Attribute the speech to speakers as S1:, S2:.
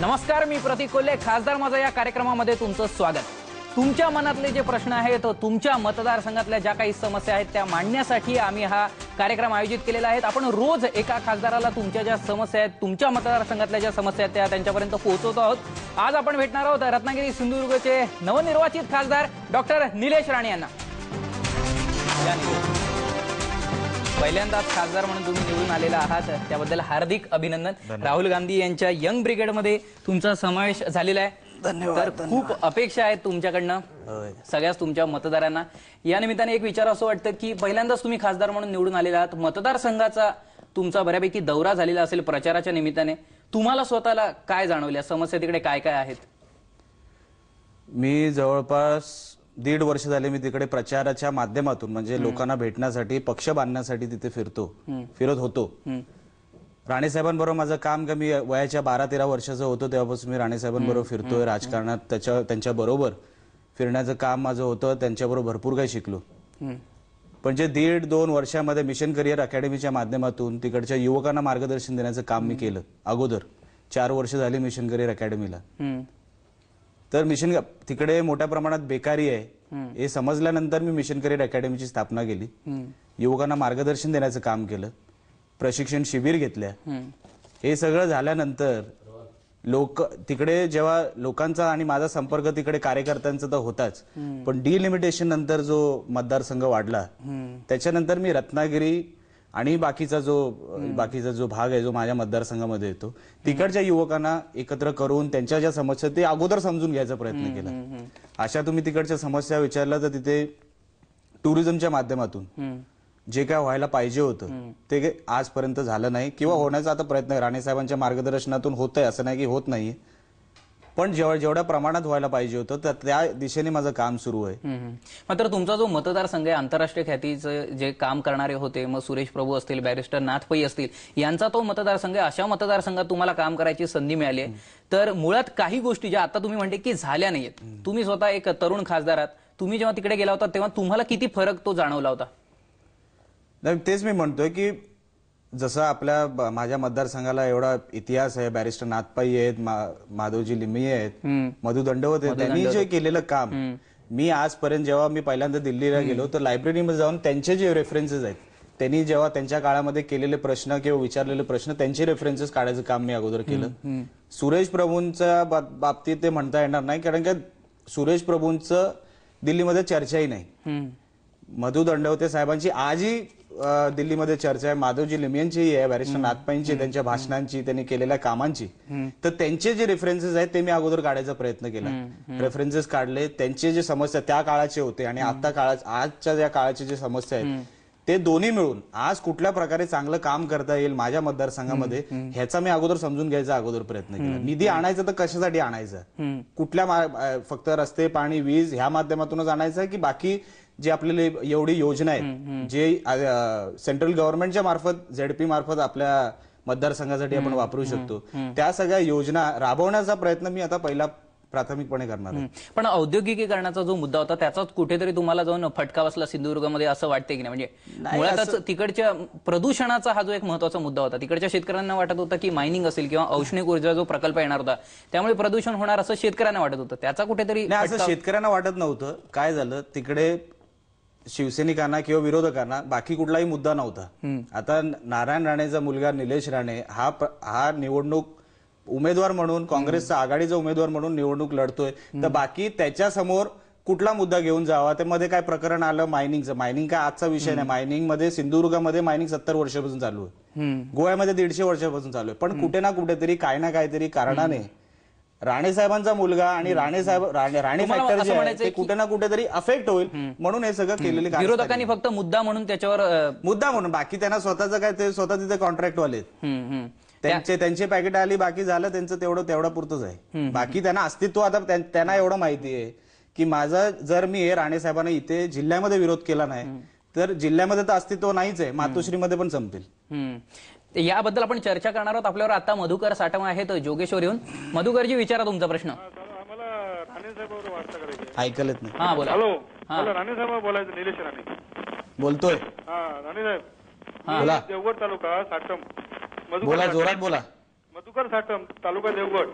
S1: नमस्कार मी प्रतीक कोल्हे. खासदार माझा या कार्यक्रमामध्ये तुमचं स्वागत. तुमच्या मनातले जे प्रश्न आहेत तुमच्या मतदारसंघातल्या ज्या काही समस्या आहेत त्या मांडण्यासाठी आम्ही हा कार्यक्रम आयोजित केलेला आहे. आपण रोज एका खासदाराला तुमच्या ज्या समस्या आहेत तुमच्या मतदारसंघातल्या ज्या समस्या आहेत त्या त्यांच्यापर्यंत पोहोचवतो आहोत. आज आपण भेटणार आहोत रत्नागिरी सिंधुदुर्गचे नवनिर्वाचित खासदार डॉक्टर निलेश राणे यांना. पहिल्यांदाच खासदार म्हणून तुम्ही निवडून आलेला आहात. त्याबद्दल हार्दिक अभिनंदन. राहुल गांधी यांच्या यंग ब्रिगेडमध्ये तुमचा समावेश झालेला आहे. तर खूप अपेक्षा आहेत तुमच्याकडनं. सगळ्याच तुमच्या मतदारांना. या निमित्ताने एक विचार असं वाटतं की पहिल्यांदाच तुम्ही खासदार म्हणून निवडून आलेला आहात. मतदारसंघाचा तुमचा बऱ्यापैकी दौरा झालेला असेल प्रचाराच्या निमित्ताने. तुम्हाला स्वतःला काय जाणवल्या समस्या तिकडे काय काय आहेत?
S2: मी जवळपास दीड वर्ष झाले मी तिकडे प्रचाराच्या माध्यमातून म्हणजे लोकांना भेटण्यासाठी पक्ष बांधण्यासाठी तिथे फिरतो फिरत होतो. राणेसाहेबांबरोबर माझं काम का मी वयाच्या बारा तेरा वर्षाचं होतो तेव्हापासून मी राणेसाहेबांबरोबर फिरतोय राजकारणात. त्याच्या त्यांच्या बरोबर फिरण्याचं काम माझं होतं त्यांच्याबरोबर भरपूर काही शिकलो. पण जे दीड दोन वर्षामध्ये मिशन करिअर अकॅडमीच्या माध्यमातून तिकडच्या युवकांना मार्गदर्शन देण्याचं काम मी केलं अगोदर. चार वर्ष झाली मिशन करिअर अकॅडमीला. तर मिशन तिकडे मोठ्या प्रमाणात बेकारी आहे. हे समजल्यानंतर मी मिशन करिअर अकॅडमीची स्थापना केली. युवकांना मार्गदर्शन देण्याचं काम केलं. प्रशिक्षण शिबिर घेतल्या. हे सगळं झाल्यानंतर लोक तिकडे जेव्हा लोकांचा आणि माझा संपर्क तिकडे कार्यकर्त्यांचा तर होताच. पण डिलिमिटेशन नंतर जो मतदारसंघ वाढला त्याच्यानंतर मी रत्नागिरी आणि बाकीचा जो बाकीचा जो भाग आहे जो माझ्या मतदारसंघामध्ये येतो तिकडच्या युवकांना एकत्र करून त्यांच्या ज्या समस्या ते अगोदर समजून घ्यायचा प्रयत्न केला. अशा तुम्ही तिकडच्या समस्या विचारल्या तर तिथे टुरिझमच्या माध्यमातून जे काय व्हायला पाहिजे होतं ते आजपर्यंत झालं नाही. किंवा होण्याचा आता प्रयत्न राणे साहेबांच्या मार्गदर्शनातून होत आहे असं नाही की होत नाहीये. पण जेव्हा जेवढ्या प्रमाणात व्हायला पाहिजे होतं तर त्या दिशेने माझं काम सुरू आहे.
S1: मात्र तुमचा जो मतदारसंघ आहे आंतरराष्ट्रीय ख्यातीचं जे काम करणारे होते मग सुरेश प्रभू असतील बॅरिस्टर नाथ पै असतील यांचा तो मतदारसंघ अशा मतदारसंघात तुम्हाला काम करायची संधी मिळाली आहे. तर मुळात काही गोष्टी ज्या आता तुम्ही म्हणते की झाल्या नाहीयेत. तुम्ही स्वतः एक तरुण खासदार आहात. तुम्ही जेव्हा तिकडे गेला होता तेव्हा तुम्हाला किती फरक तो जाणवला होता?
S2: तेच मी म्हणतोय की जसं आपल्या माझ्या मतदारसंघाला एवढा इतिहास आहे बॅरिस्टर नाथपाई आहेत मा- माधवजी लिमये आहेत मधु दंडवत आहेत. त्यांनी जे केलेलं काम मी आजपर्यंत जेव्हा मी पहिल्यांदा दिल्लीला गेलो तर लायब्ररीमध्ये जाऊन त्यांचे जे रेफरन्सेस आहेत त्यांनी जेव्हा त्यांच्या काळामध्ये केलेले प्रश्न किंवा विचारलेले प्रश्न त्यांचे रेफरन्सेस काढायचं काम मी अगोदर केलं. सुरेश प्रभूंच्या बाब- बाबतीत ते म्हणता येणार नाही कारण का सुरेश प्रभूंचं दिल्लीमध्ये चर्चाही नाही. मधु दंडवते साहेबांची. आजही दिल्लीमध्ये चर्चा आहे. माधवजी लिमियनची आहे बॅरिस्टर नाथपाईंची त्यांच्या भाषणांची त्यांनी केलेल्या कामांची. तर त्यांचे जे रेफरन्सेस आहेत ते मी अगोदर काढायचा प्रयत्न केला. रेफरन्सेस काढले. त्यांचे जे समस्या त्या काळाचे होते आणि आता काळा आजच्या ज्या काळाचे जे समस्या आहेत ते दोन्ही मिळून आज कुठल्या प्रकारे चांगलं काम करता येईल माझ्या मतदारसंघामध्ये ह्याचा मी अगोदर समजून घ्यायचा अगोदर प्रयत्न केला. निधी आणायचा तर कशासाठी आणायचा? कुठल्या फक्त रस्ते पाणी वीज ह्या माध्यमातूनच आणायचं की बाकी जे आपल्याला एवढी योजना आहेत? जे सेंट्रल गव्हर्नमेंटच्या मार्फत झेडपी मार्फत आपल्या मतदारसंघासाठी आपण वापरू शकतो. त्या सगळ्या योजना राबवण्याचा प्रयत्न मी आता पहिला प्राथमिकपणे करणार आहे.
S1: पण औद्योगिकीकरणाचा जो मुद्दा होता त्याचाच कुठेतरी तुम्हाला जाऊन फटका बसला सिंधुदुर्गमध्ये असं वाटतंय की नाही? म्हणजे मुळातच तिकडच्या प्रदूषणाचा हा जो एक महत्त्वाचा मुद्दा होता तिकडच्या शेतकऱ्यांना वाटत होतं की मायनिंग असेल किंवा औष्णिक ऊर्जा जो प्रकल्प येणार होता त्यामुळे प्रदूषण होणार असं शेतकऱ्यांना वाटत होतं. त्याचा कुठेतरी
S2: असं शेतकऱ्यांना वाटत नव्हतं. काय झालं? तिकडे शिवसैनिकांना किंवा विरोधकांना बाकी कुठलाही मुद्दा नव्हता. आता नारायण राणेचा मुलगा निलेश राणे हा हा निवडणूक उमेदवार म्हणून काँग्रेसचा आघाडीचा उमेदवार म्हणून निवडणूक लढतोय. तर बाकी त्याच्यासमोर कुठला मुद्दा घेऊन जावा? ते मध्ये काय प्रकरण आलं? मायनिंगचं मायनिंग काय आजचा विषय नाही. मायनिंगमध्ये सिंधुदुर्गामध्ये मायनिंग सत्तर वर्षापासून चालू आहे. गोव्यामध्ये दीडशे वर्षापासून चालू आहे. पण कुठे ना कुठेतरी काय ना काहीतरी कारणाने राणे साहेबांचा मुलगा आणि राणे साहेब राणे फॅक्टर जे आहे कुठे ना कुठेतरी अफेक्ट होईल. म्हणून हे सगळं केलेले.
S1: विरोधकांनी फक्त मुद्दा म्हणून त्याच्यावर
S2: मुद्दा म्हणून. बाकी त्यांना स्वतःचं काय ते स्वतः तिथे कॉन्ट्रॅक्ट वाले. त्यांचे त्यांचे पॅकेट आली बाकी झालं त्यांचं तेवढं तेवढं पुरतच आहे. बाकी त्यांना अस्तित्व आता त्यां- त्यांना एवढं माहिती आहे की माझा जर मी हे राणे साहेबांना इथे जिल्ह्यामध्ये विरोध केला नाही तर जिल्ह्यामध्ये तर अस्तित्व नाहीच आहे. मातोश्रीमध्ये पण.
S1: ते याबद्दल आपण चर्चा करणार आहोत. आपल्यावर आता मधुकर साठम आहेत जोगेश्वर येऊन. मधुकरजी विचारा तुमचा प्रश्न.
S3: आम्हाला राणे साहेबांवर वार्ता करायची आहे.
S2: ऐकलंच नाही.
S1: हा बोला.
S3: हॅलो. राणे साहेब बोलायचं निलेश राणे.
S2: बोलतोय.
S3: हा राणे साहेब. देवगड तालुका साटम मधुकर
S2: बोला. जोरात बोला
S3: मधुकर साटम तालुका देवगड